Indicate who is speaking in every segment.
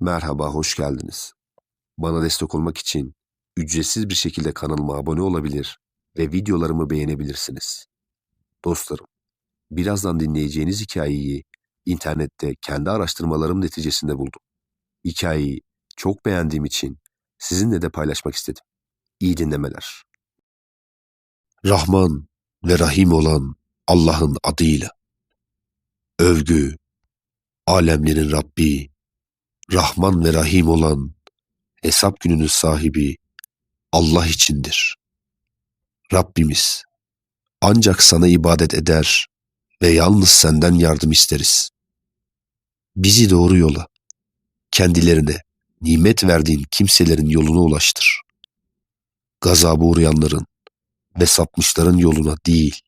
Speaker 1: Merhaba, hoş geldiniz. Bana destek olmak için ücretsiz bir şekilde kanalıma abone olabilir ve videolarımı beğenebilirsiniz. Dostlarım, birazdan dinleyeceğiniz hikayeyi internette kendi araştırmalarım neticesinde buldum. Hikayeyi çok beğendiğim için sizinle de paylaşmak istedim. İyi dinlemeler. Rahman ve Rahim olan Allah'ın adıyla. Övgü, alemlerin Rabbi, Rahman ve Rahim olan hesap gününün sahibi Allah içindir. Rabbimiz ancak sana ibadet eder ve yalnız senden yardım isteriz. Bizi doğru yola, kendilerine nimet verdiğin kimselerin yoluna ulaştır. Gazaba uğrayanların ve sapmışların yoluna değil.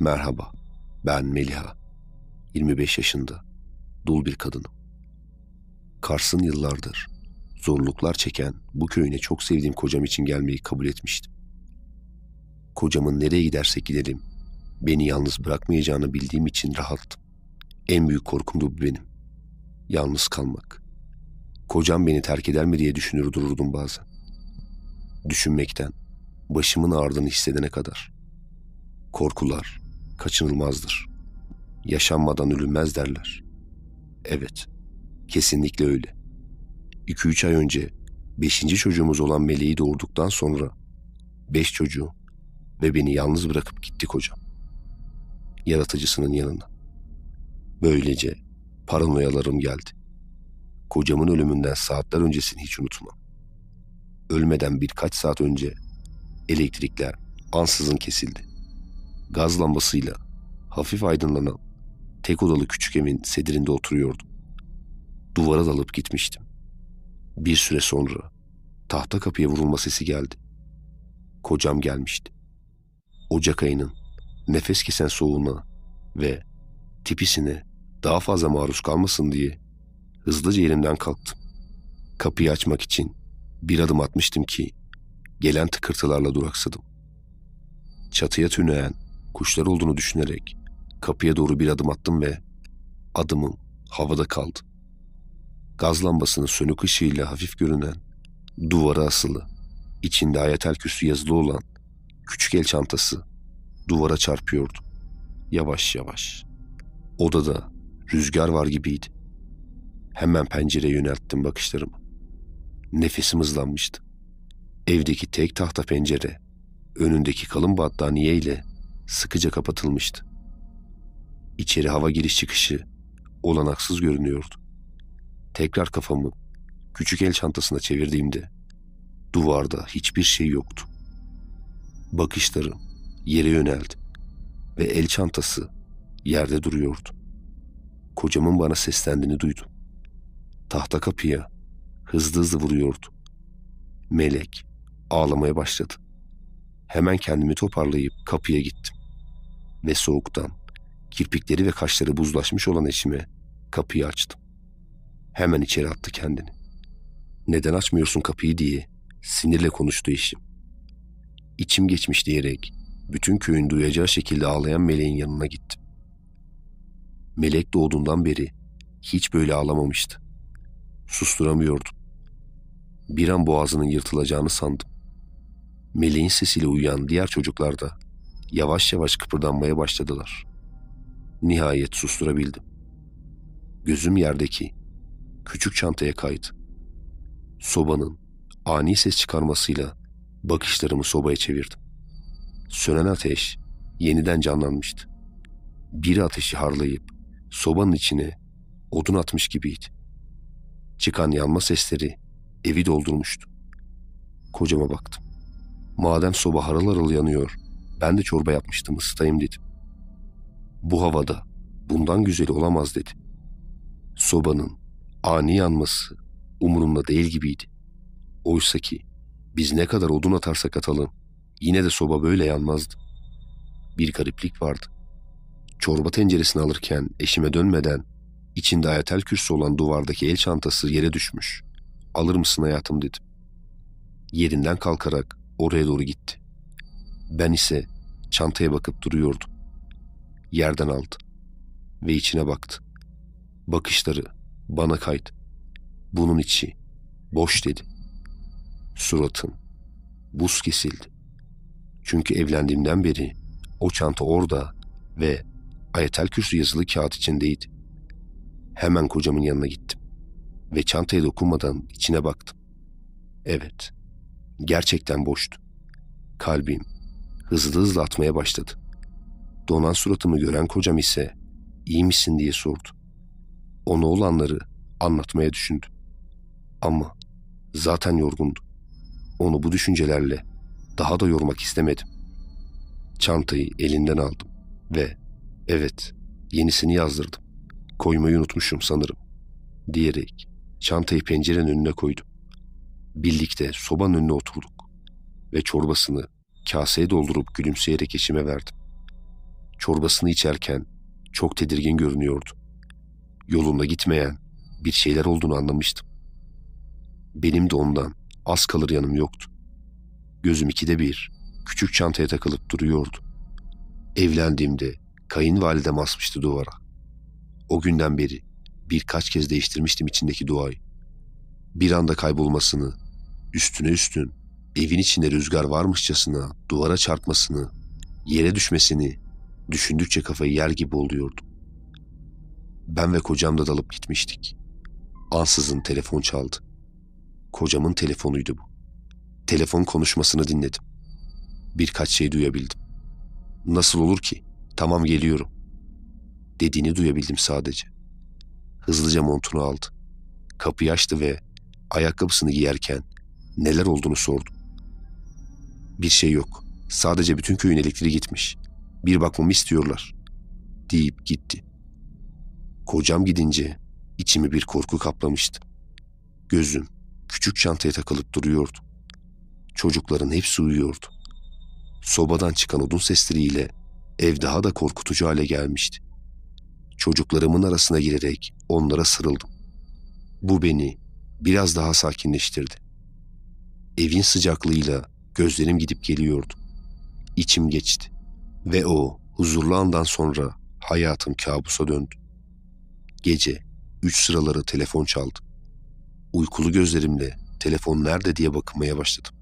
Speaker 1: Merhaba, ben Meliha. 25 yaşında, dul bir kadınım. Kars'ın yıllardır zorluklar çeken bu köyüne çok sevdiğim kocam için gelmeyi kabul etmiştim. Kocamın nereye gidersek gidelim beni yalnız bırakmayacağını bildiğim için rahattım. En büyük korkum da bu benim. Yalnız kalmak. Kocam beni terk eder mi diye düşünür dururdum bazen. Düşünmekten, başımın ağrıdığını hissedene kadar. Korkular kaçınılmazdır. Yaşanmadan ölünmez derler. Evet, kesinlikle öyle. 2-3 ay önce 5. çocuğumuz olan Meleği doğurduktan sonra 5 çocuğu ve beni yalnız bırakıp gitti kocam. Yaratıcısının yanına. Böylece paranoyalarım geldi. Kocamın ölümünden saatler öncesini hiç unutmam. Ölmeden birkaç saat önce elektrikler ansızın kesildi. Gaz lambasıyla hafif aydınlanan tek odalı küçük evin sedirinde oturuyordum. Duvara dalıp gitmiştim. Bir süre sonra tahta kapıya vurulma sesi geldi. Kocam gelmişti. Ocak ayının nefes kesen soğuğuna ve tipisine daha fazla maruz kalmasın diye hızlıca yerimden kalktım. Kapıyı açmak için bir adım atmıştım ki gelen tıkırtılarla duraksadım. Çatıya tüneyen kuşlar olduğunu düşünerek kapıya doğru bir adım attım ve adımım havada kaldı. Gaz lambasının sönük ışığıyla hafif görünen, duvara asılı, içinde ayetel küsü yazılı olan küçük el çantası duvara çarpıyordu. Yavaş yavaş. Odada rüzgar var gibiydi. Hemen pencereye yönelttim bakışlarımı. Nefesim hızlanmıştı. Evdeki tek tahta pencere, önündeki kalın battaniye ile sıkıca kapatılmıştı. İçeri hava giriş çıkışı olanaksız görünüyordu. Tekrar kafamı küçük el çantasına çevirdiğimde duvarda hiçbir şey yoktu. Bakışlarım yere yöneldi ve el çantası yerde duruyordu. Kocamın bana seslendiğini duydum. Tahta kapıya hızlı hızlı vuruyordu. Melek ağlamaya başladı. Hemen kendimi toparlayıp kapıya gittim. Ve soğuktan kirpikleri ve kaşları buzlaşmış olan eşime kapıyı açtım. Hemen içeri attı kendini. Neden açmıyorsun kapıyı diye sinirle konuştu eşim. İçim geçmiş diyerek bütün köyün duyacağı şekilde ağlayan meleğin yanına gittim. Melek doğduğundan beri hiç böyle ağlamamıştı. Susturamıyordum. Bir an boğazının yırtılacağını sandım. Meleğin sesiyle uyuyan diğer çocuklar da yavaş yavaş kıpırdanmaya başladılar. Nihayet susturabildim. Gözüm yerdeki küçük çantaya kaydı. Sobanın ani ses çıkarmasıyla bakışlarımı sobaya çevirdim. Sönen ateş yeniden canlanmıştı. Bir ateşi harlayıp sobanın içine odun atmış gibiydi. Çıkan yanma sesleri evi doldurmuştu. Kocama baktım. Madem soba harıl harıl yanıyor, ben de çorba yapmıştım ısıtayım dedim. Bu havada bundan güzeli olamaz dedi. Sobanın ani yanması umurumda değil gibiydi. Oysa ki biz ne kadar odun atarsak atalım yine de soba böyle yanmazdı. Bir gariplik vardı. Çorba tenceresini alırken eşime dönmeden içinde ayetel kürsü olan duvardaki el çantası yere düşmüş. Alır mısın hayatım dedim. Yerinden kalkarak oraya doğru gitti. Ben ise çantaya bakıp duruyordum. Yerden aldı ve içine baktı. Bakışları Bana kaydı. Bunun içi boş dedi. Suratım buz kesildi. Çünkü evlendiğimden beri o çanta orada ve ayetel kürsü yazılı kağıt içindeydi. Hemen kocamın yanına gittim ve çantaya dokunmadan içine baktım. Evet, gerçekten boştu. Kalbim hızlı hızlı atmaya başladı. Donan suratımı gören kocam ise iyi misin diye sordu. Ona olanları anlatmaya düşündüm. Ama zaten yorgundu. Onu bu düşüncelerle daha da yormak istemedim. Çantayı elinden aldım ve evet yenisini yazdırdım. Koymayı unutmuşum sanırım diyerek çantayı pencerenin önüne koydum. Birlikte sobanın önüne oturduk ve çorbasını kaseye doldurup gülümseyerek eşime verdim. Çorbasını içerken çok tedirgin görünüyordu. Yolunda gitmeyen bir şeyler olduğunu anlamıştım. Benim de ondan az kalır yanım yoktu. Gözüm ikide bir küçük çantaya takılıp duruyordu. Evlendiğimde kayınvalidem asmıştı duvara. O günden beri birkaç kez değiştirmiştim içindeki duayı. Bir anda kaybolmasını, üstüne üstün, evin içinde rüzgar varmışçasına duvara çarpmasını, yere düşmesini düşündükçe kafayı yer gibi oluyordum. Ben ve kocam da dalıp gitmiştik. Ansızın telefon çaldı. Kocamın telefonuydu bu. Telefon konuşmasını dinledim. Birkaç şey duyabildim. Nasıl olur ki? Tamam geliyorum. Dediğini duyabildim sadece. Hızlıca montunu aldı. Kapıyı açtı ve ayakkabısını giyerken neler olduğunu sordum. Bir şey yok. Sadece bütün köyün elektriği gitmiş. Bir bakmamı istiyorlar. Deyip gitti. Kocam gidince içimi bir korku kaplamıştı. Gözüm küçük çantaya takılıp duruyordu. Çocukların hepsi uyuyordu. Sobadan çıkan odun sesleriyle ev daha da korkutucu hale gelmişti. Çocuklarımın arasına girerek onlara sarıldım. Bu beni biraz daha sakinleştirdi. Evin sıcaklığıyla gözlerim gidip geliyordu. İçim geçti ve o huzurlu andan sonra hayatım kabusa döndü. Gece üç sıraları telefon çaldı. Uykulu gözlerimle telefon nerede diye bakmaya başladım.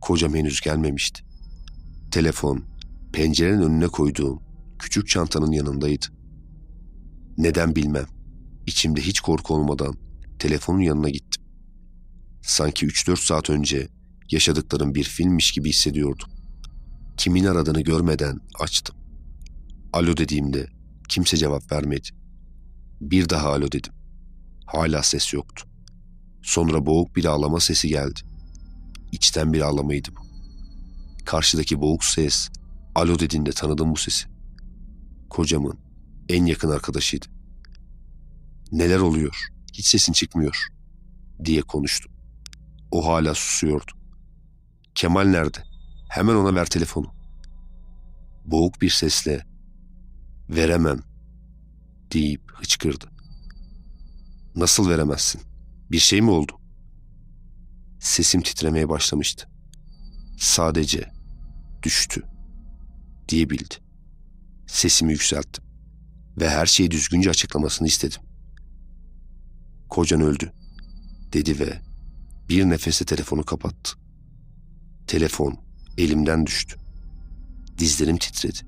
Speaker 1: Kocam henüz gelmemişti. Telefon pencerenin önüne koyduğum küçük çantanın yanındaydı. Neden bilmem. İçimde hiç korku olmadan telefonun yanına gittim. Sanki 3-4 saat önce yaşadıklarım bir filmmiş gibi hissediyordum. Kimin aradığını görmeden açtım. Alo dediğimde kimse cevap vermedi. Bir daha alo dedim. Hala ses yoktu. Sonra boğuk bir ağlama sesi geldi. İçten bir ağlamaydı bu. Karşıdaki boğuk ses, alo dediğinde tanıdım bu sesi. Kocamın en yakın arkadaşıydı. Neler oluyor? Hiç sesin çıkmıyor diye konuştum. O hala susuyordu. Kemal nerede? Hemen ona ver telefonu. Boğuk bir sesle veremem deyip hıçkırdı. Nasıl veremezsin? Bir şey mi oldu? Sesim titremeye başlamıştı. Sadece düştü diyebildi. Sesimi yükselttim ve her şeyi düzgünce açıklamasını istedim. Kocan öldü dedi ve bir nefeste telefonu kapattı. Telefon elimden düştü. Dizlerim titredi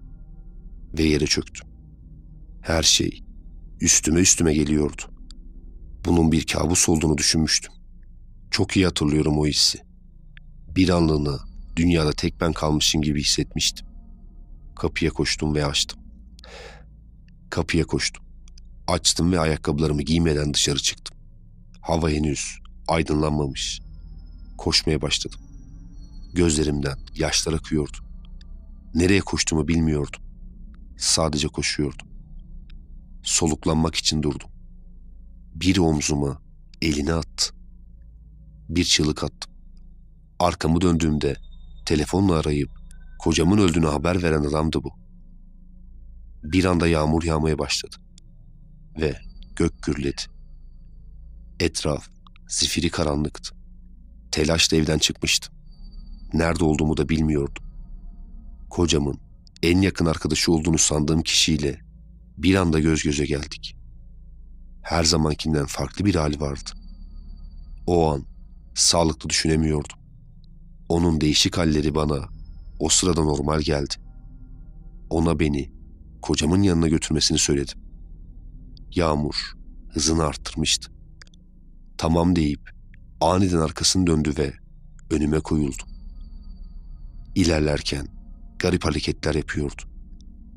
Speaker 1: ve yere çöktüm. Her şey üstüme üstüme geliyordu. Bunun bir kabus olduğunu düşünmüştüm. Çok iyi hatırlıyorum o hissi. Bir anlığına dünyada tek ben kalmışım gibi hissetmiştim. Kapıya koştum ve açtım. Kapıya koştum. Açtım ve ayakkabılarımı giymeden dışarı çıktım. Hava henüz aydınlanmamış. Koşmaya başladım. Gözlerimden yaşlar akıyordu. Nereye koştuğumu bilmiyordum. Sadece koşuyordum. Soluklanmak için durdum. Bir omzuma elini attı. Bir çığlık attım. Arkamı döndüğümde telefonla arayıp kocamın öldüğünü haber veren adamdı bu. Bir anda yağmur yağmaya başladı ve gök gürledi. Etraf zifiri karanlıktı. Telaşla evden çıkmıştım. Nerede olduğumu da bilmiyordum. Kocamın en yakın arkadaşı olduğunu sandığım kişiyle bir anda göz göze geldik. her zamankinden farklı bir hali vardı. O an sağlıklı düşünemiyordum. Onun değişik halleri bana o sırada normal geldi. Ona beni kocamın yanına götürmesini söyledim. Yağmur hızını arttırmıştı. Tamam deyip aniden arkasını döndü ve önüme koyuldu. İlerlerken garip hareketler yapıyordu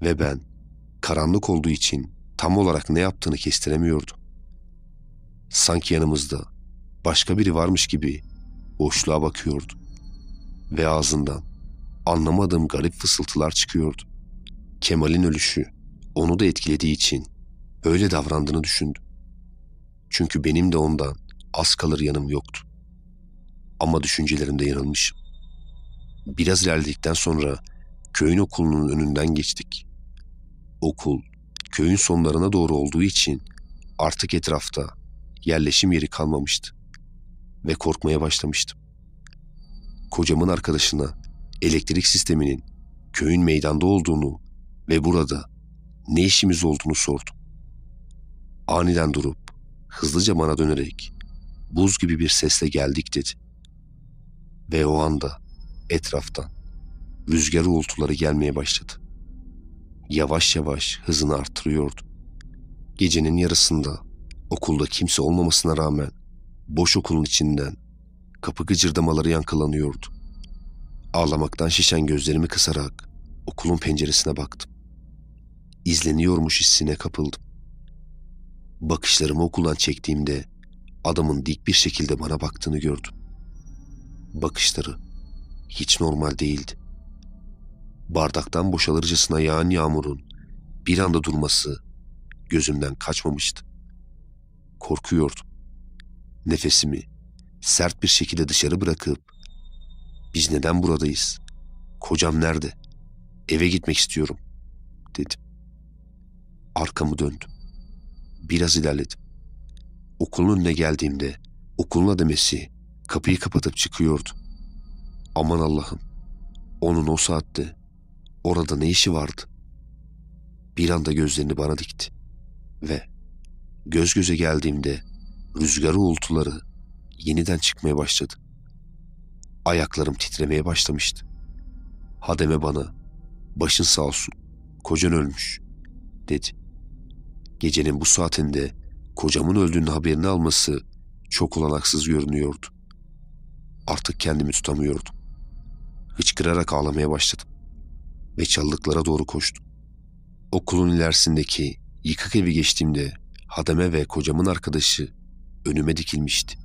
Speaker 1: ve ben karanlık olduğu için tam olarak ne yaptığını kestiremiyordum. Sanki yanımızda başka biri varmış gibi boşluğa bakıyordu ve ağzından anlamadığım garip fısıltılar çıkıyordu. Kemal'in ölüşü onu da etkilediği için öyle davrandığını düşündüm. Çünkü benim de ondan az kalır yanım yoktu. Ama düşüncelerimde yanılmışım. Biraz ilerledikten sonra köyün okulunun önünden geçtik. Okul köyün sonlarına doğru olduğu için artık etrafta yerleşim yeri kalmamıştı ve korkmaya başlamıştım. Kocamın arkadaşına elektrik sisteminin köyün meydanda olduğunu ve burada ne işimiz olduğunu sordum. Aniden durup hızlıca bana dönerek buz gibi bir sesle geldik dedi. Ve o anda etraftan rüzgar uğultuları gelmeye başladı. Yavaş yavaş hızını artırıyordu. Gecenin yarısında okulda kimse olmamasına rağmen boş okulun içinden kapı gıcırdamaları yankılanıyordu. Ağlamaktan şişen gözlerimi kısarak okulun penceresine baktım. İzleniyormuş hissine kapıldım. Bakışlarımı okuldan çektiğimde adamın dik bir şekilde bana baktığını gördüm. Bakışları hiç normal değildi. Bardaktan boşalırcasına yağan yağmurun bir anda durması gözümden kaçmamıştı. Korkuyordum. Nefesimi sert bir şekilde dışarı bırakıp biz neden buradayız? Kocam nerede? Eve gitmek istiyorum dedim. Arkamı döndüm. Biraz ilerledim. Okulun önüne geldiğimde okulun ademesi kapıyı kapatıp çıkıyordu. Aman Allah'ım. Onun o saatte orada ne işi vardı? Bir anda gözlerini bana dikti. Ve göz göze geldiğimde rüzgarı uğultuları yeniden çıkmaya başladı. Ayaklarım titremeye başlamıştı. Hademe bana, başın sağ olsun, kocan ölmüş, dedi. Gecenin bu saatinde kocamın öldüğünün haberini alması çok olanaksız görünüyordu. Artık kendimi tutamıyordum. Hıçkırarak ağlamaya başladım ve çalılıklara doğru koştum. Okulun ilerisindeki yıkık evi geçtiğimde Hademe ve kocamın arkadaşı önüme dikilmişti.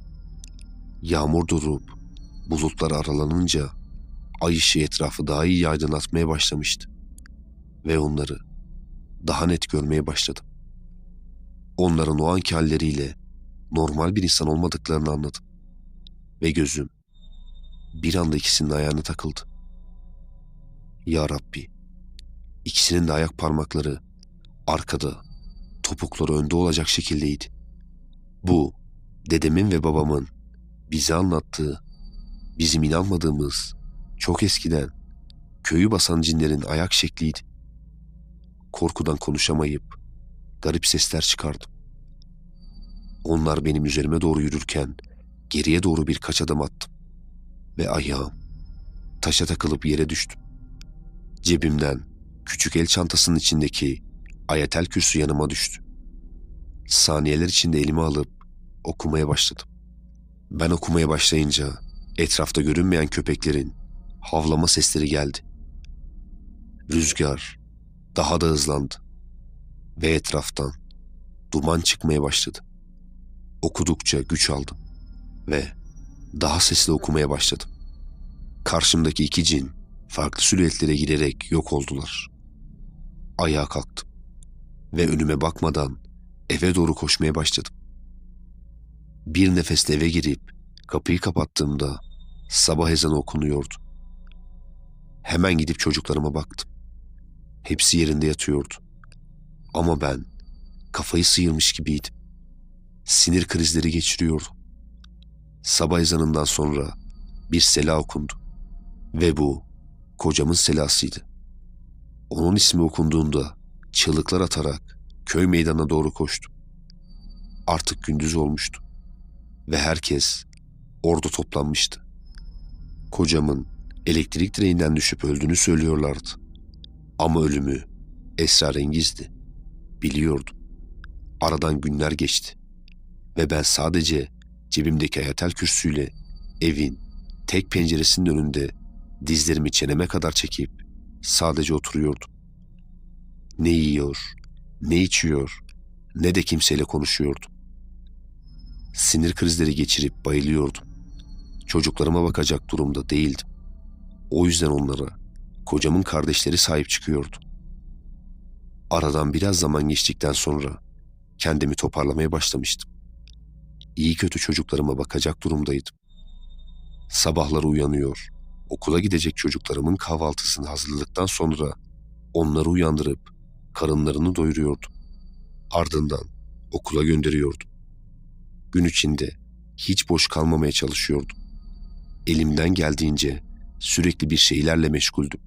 Speaker 1: Yağmur durup bulutlar aralanınca ay ışığı etrafı daha iyi aydınlatmaya başlamıştı. Ve onları daha net görmeye başladım. Onların o anki halleriyle normal bir insan olmadıklarını anladım. Ve gözüm bir anda ikisinin ayağına takıldı. Ya Rabbi, ikisinin de ayak parmakları arkada, topukları önde olacak şekildeydi. Bu, dedemin ve babamın bize anlattığı, bizim inanmadığımız, çok eskiden köyü basan cinlerin ayak şekliydi. Korkudan konuşamayıp garip sesler çıkardım. Onlar benim üzerime doğru yürürken geriye doğru birkaç adım attım ve ayağım taşa takılıp yere düştüm. Cebimden küçük el çantasının içindeki ayetel kürsü yanıma düştü. Saniyeler içinde elimi alıp okumaya başladım. Ben okumaya başlayınca etrafta görünmeyen köpeklerin havlama sesleri geldi. Rüzgar daha da hızlandı ve etraftan duman çıkmaya başladı. Okudukça güç aldım ve daha sesli okumaya başladım. Karşımdaki iki cin farklı silüetlere girerek yok oldular. Ayağa kalktım ve önüme bakmadan eve doğru koşmaya başladım. Bir nefeste eve girip kapıyı kapattığımda sabah ezanı okunuyordu. Hemen gidip çocuklarıma baktım. Hepsi yerinde yatıyordu. Ama ben kafayı sıyırmış gibiydim. Sinir krizleri geçiriyordum. Sabah ezanından sonra bir sela okundu. Ve bu kocamın selasıydı. Onun ismi okunduğunda çığlıklar atarak köy meydanına doğru koştum. Artık gündüz olmuştu ve herkes orada toplanmıştı. Kocamın elektrik direğinden düşüp öldüğünü söylüyorlardı. Ama ölümü esrarengizdi. Biliyordum. Aradan günler geçti ve ben sadece cebimdeki hayatel kürsüyle evin tek penceresinin önünde dizlerimi çeneme kadar çekip sadece oturuyordum. Ne yiyor, ne içiyor, ne de kimseyle konuşuyordum. Sinir krizleri geçirip bayılıyordum. Çocuklarıma bakacak durumda değildim. O yüzden onlara kocamın kardeşleri sahip çıkıyordu. Aradan biraz zaman geçtikten sonra kendimi toparlamaya başlamıştım. İyi kötü çocuklarıma bakacak durumdaydım. Sabahları uyanıyor, okula gidecek çocuklarımın kahvaltısını hazırladıktan sonra onları uyandırıp karınlarını doyuruyordum. Ardından okula gönderiyordum. Gün içinde hiç boş kalmamaya çalışıyordum. Elimden geldiğince sürekli bir şeylerle meşguldüm.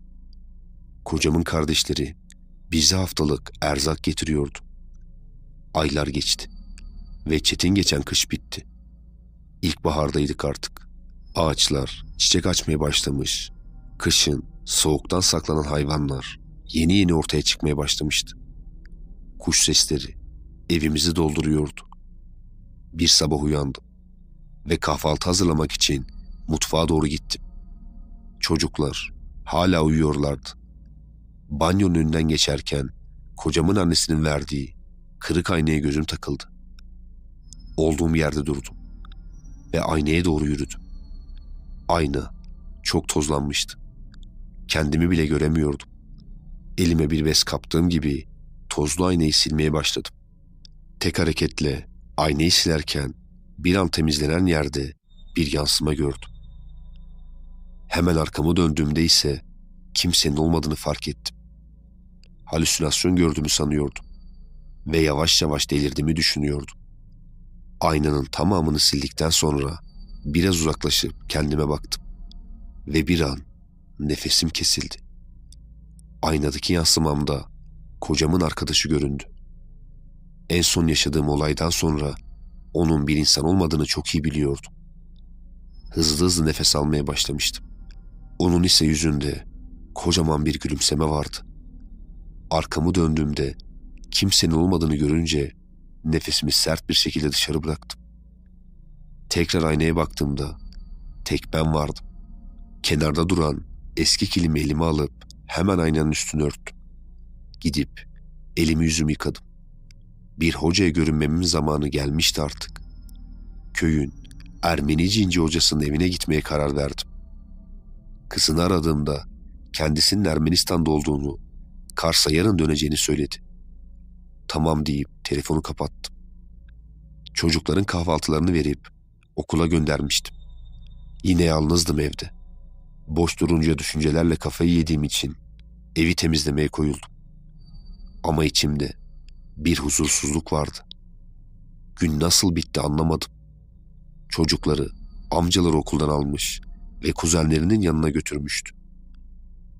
Speaker 1: Kocamın kardeşleri bize haftalık erzak getiriyordu. Aylar geçti ve çetin geçen kış bitti. İlkbahardaydık artık. Ağaçlar çiçek açmaya başlamış. Kışın soğuktan saklanan hayvanlar yeni yeni ortaya çıkmaya başlamıştı. Kuş sesleri evimizi dolduruyordu. Bir sabah uyandım ve kahvaltı hazırlamak için mutfağa doğru gittim. Çocuklar hala uyuyorlardı. Banyonun önünden geçerken kocamın annesinin verdiği kırık aynaya gözüm takıldı. Olduğum yerde durdum ve aynaya doğru yürüdüm. Ayna çok tozlanmıştı. Kendimi bile göremiyordum. Elime bir bez kaptığım gibi tozlu aynayı silmeye başladım. Tek hareketle aynayı silerken bir an temizlenen yerde bir yansıma gördüm. Hemen arkamı döndüğümde ise kimsenin olmadığını fark ettim. Halüsinasyon gördüğümü sanıyordum ve yavaş yavaş delirdiğimi düşünüyordum. Aynanın tamamını sildikten sonra biraz uzaklaşıp kendime baktım ve bir an nefesim kesildi. Aynadaki yansımamda kocamın arkadaşı göründü. En son yaşadığım olaydan sonra onun bir insan olmadığını çok iyi biliyordum. Hızlı hızlı nefes almaya başlamıştım. Onun ise yüzünde kocaman bir gülümseme vardı. Arkamı döndüğümde kimsenin olmadığını görünce nefesimi sert bir şekilde dışarı bıraktım. Tekrar aynaya baktığımda tek ben vardım. Kenarda duran eski kilimi elime alıp hemen aynanın üstünü örttüm. Gidip elimi yüzümü yıkadım. Bir hocaya görünmemin zamanı gelmişti artık. Köyün Ermeni cinci hocasının evine gitmeye karar verdim. Kızını aradığımda kendisinin Ermenistan'da olduğunu, Kars'a yarın döneceğini söyledi. Tamam deyip telefonu kapattım. Çocukların kahvaltılarını verip okula göndermiştim. Yine yalnızdım evde. Boş durunca düşüncelerle kafayı yediğim için evi temizlemeye koyuldum. Ama içimde bir huzursuzluk vardı. Gün nasıl bitti anlamadım. Çocukları, amcaları okuldan almış ve kuzenlerinin yanına götürmüştü.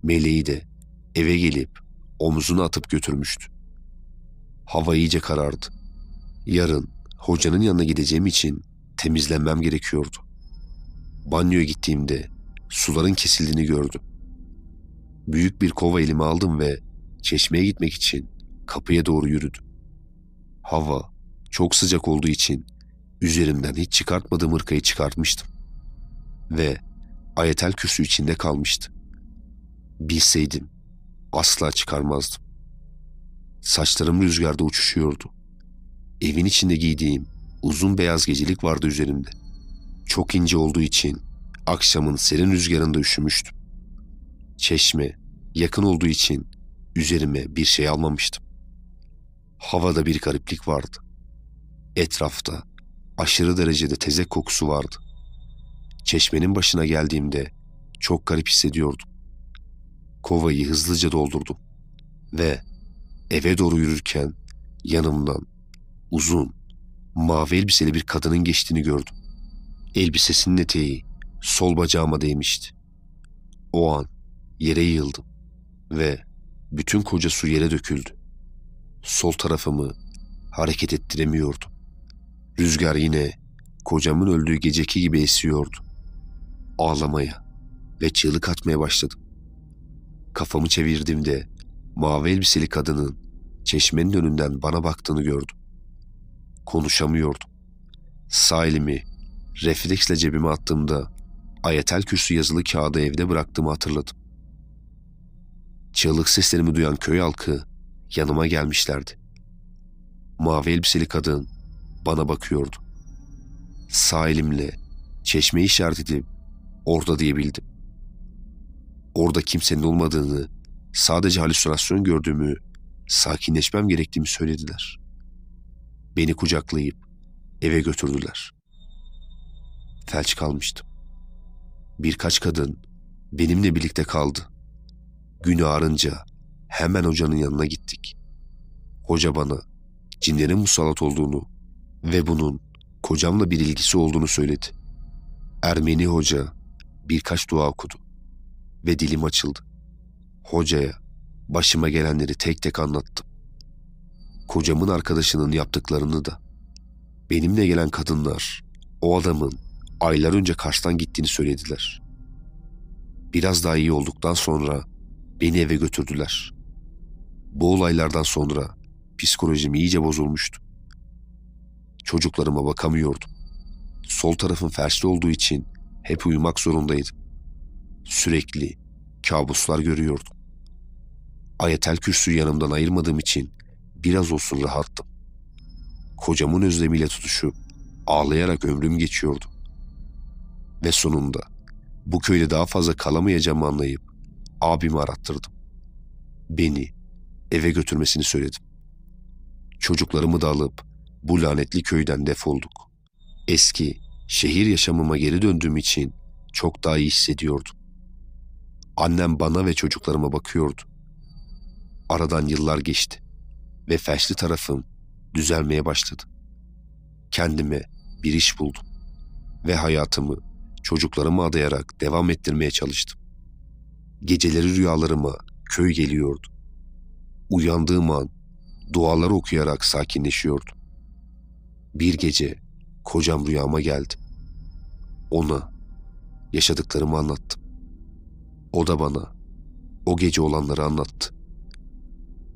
Speaker 1: Meleği de eve gelip omzuna atıp götürmüştü. Hava iyice karardı. Yarın hocanın yanına gideceğim için temizlenmem gerekiyordu. Banyoya gittiğimde suların kesildiğini gördüm. Büyük bir kova elime aldım ve çeşmeye gitmek için kapıya doğru yürüdüm. Hava çok sıcak olduğu için üzerimden hiç çıkartmadığım hırkayı çıkartmıştım. Ve ayetel kürsü içinde kalmıştı. Bilseydim asla çıkarmazdım. Saçlarım rüzgarda uçuşuyordu. Evin içinde giydiğim uzun beyaz gecelik vardı üzerimde. Çok ince olduğu için akşamın serin rüzgarında üşümüştüm. Çeşme yakın olduğu için üzerime bir şey almamıştım. Havada bir gariplik vardı. Etrafta aşırı derecede tezek kokusu vardı. Çeşmenin başına geldiğimde çok garip hissediyordum. Kovayı hızlıca doldurdum ve eve doğru yürürken yanımdan uzun, mavi elbiseli bir kadının geçtiğini gördüm. Elbisesinin eteği sol bacağıma değmişti. O an yere yığıldım ve bütün koca su yere döküldü. Sol tarafımı hareket ettiremiyordum. Rüzgar yine kocamın öldüğü geceki gibi esiyordu. Ağlamaya ve çığlık atmaya başladım. Kafamı çevirdiğimde mavi elbiseli kadının çeşmenin önünden bana baktığını gördüm. Konuşamıyordum. Sağ refleksle cebime attığımda ayetel kürsü yazılı kağıdı evde bıraktığımı hatırladım. Çığlık seslerimi duyan köy halkı yanıma gelmişlerdi. Mavi elbiseli kadın bana bakıyordu. Sağ elimle çeşmeyi işaret edip orada diyebildim. Orada kimsenin olmadığını, sadece halüsinasyon gördüğümü, sakinleşmem gerektiğimi söylediler. Beni kucaklayıp eve götürdüler. Felç kalmıştım. Birkaç kadın benimle birlikte kaldı. Gün ağarınca hemen hocanın yanına gittik. Hoca bana cinlerin musallat olduğunu ve bunun kocamla bir ilgisi olduğunu söyledi. Ermeni hoca birkaç dua okudu ve dilim açıldı. Hocaya başıma gelenleri tek tek anlattım. Kocamın arkadaşının yaptıklarını da. Benimle gelen kadınlar o adamın aylar önce Kars'tan gittiğini söylediler. Biraz daha iyi olduktan sonra beni eve götürdüler. Bu olaylardan sonra psikolojim iyice bozulmuştu. Çocuklarıma bakamıyordum. Sol tarafım felçli olduğu için hep uyumak zorundaydım. Sürekli kabuslar görüyordum. Ayetel kürsüyü yanımdan ayırmadığım için biraz olsun rahattım. Kocamın özlemiyle tutuşup ağlayarak ömrüm geçiyordu. Ve sonunda bu köyde daha fazla kalamayacağımı anlayıp abimi arattırdım. Beni eve götürmesini söyledim. Çocuklarımı da alıp bu lanetli köyden defolduk. Eski şehir yaşamıma geri döndüğüm için çok daha iyi hissediyordum. Annem bana ve çocuklarıma bakıyordu. Aradan yıllar geçti ve felçli tarafım düzelmeye başladı. Kendime bir iş buldum ve hayatımı çocuklarıma adayarak devam ettirmeye çalıştım. Geceleri rüyalarıma köy geliyordu. Uyandığım an duaları okuyarak sakinleşiyordum. Bir gece kocam rüyama geldi. Ona yaşadıklarımı anlattım. O da bana o gece olanları anlattı.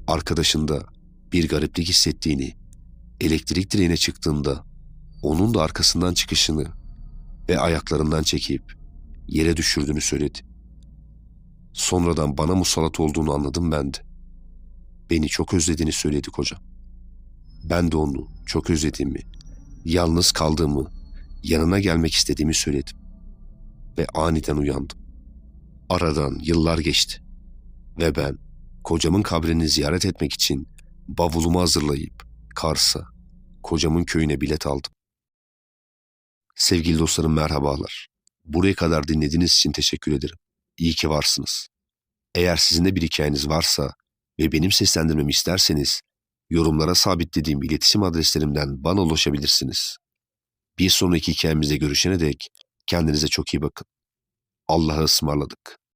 Speaker 1: Arkadaşında bir gariplik hissettiğini, elektrik direğine çıktığında onun da arkasından çıkışını ve ayaklarından çekip yere düşürdüğünü söyledi. Sonradan bana musallat olduğunu anladım ben de. Beni çok özlediğini söyledi kocam. Ben de onu çok özlediğimi, yalnız kaldığımı, yanına gelmek istediğimi söyledim. Ve aniden uyandım. Aradan yıllar geçti. Ve ben kocamın kabrini ziyaret etmek için bavulumu hazırlayıp Kars'a, kocamın köyüne bilet aldım. Sevgili dostlarım merhabalar. Buraya kadar dinlediğiniz için teşekkür ederim. İyi ki varsınız. Eğer sizin de bir hikayeniz varsa ve benim seslendirmemi isterseniz yorumlara sabitlediğim iletişim adreslerimden bana ulaşabilirsiniz. Bir sonraki hikayemizde görüşene dek kendinize çok iyi bakın. Allah'a ısmarladık.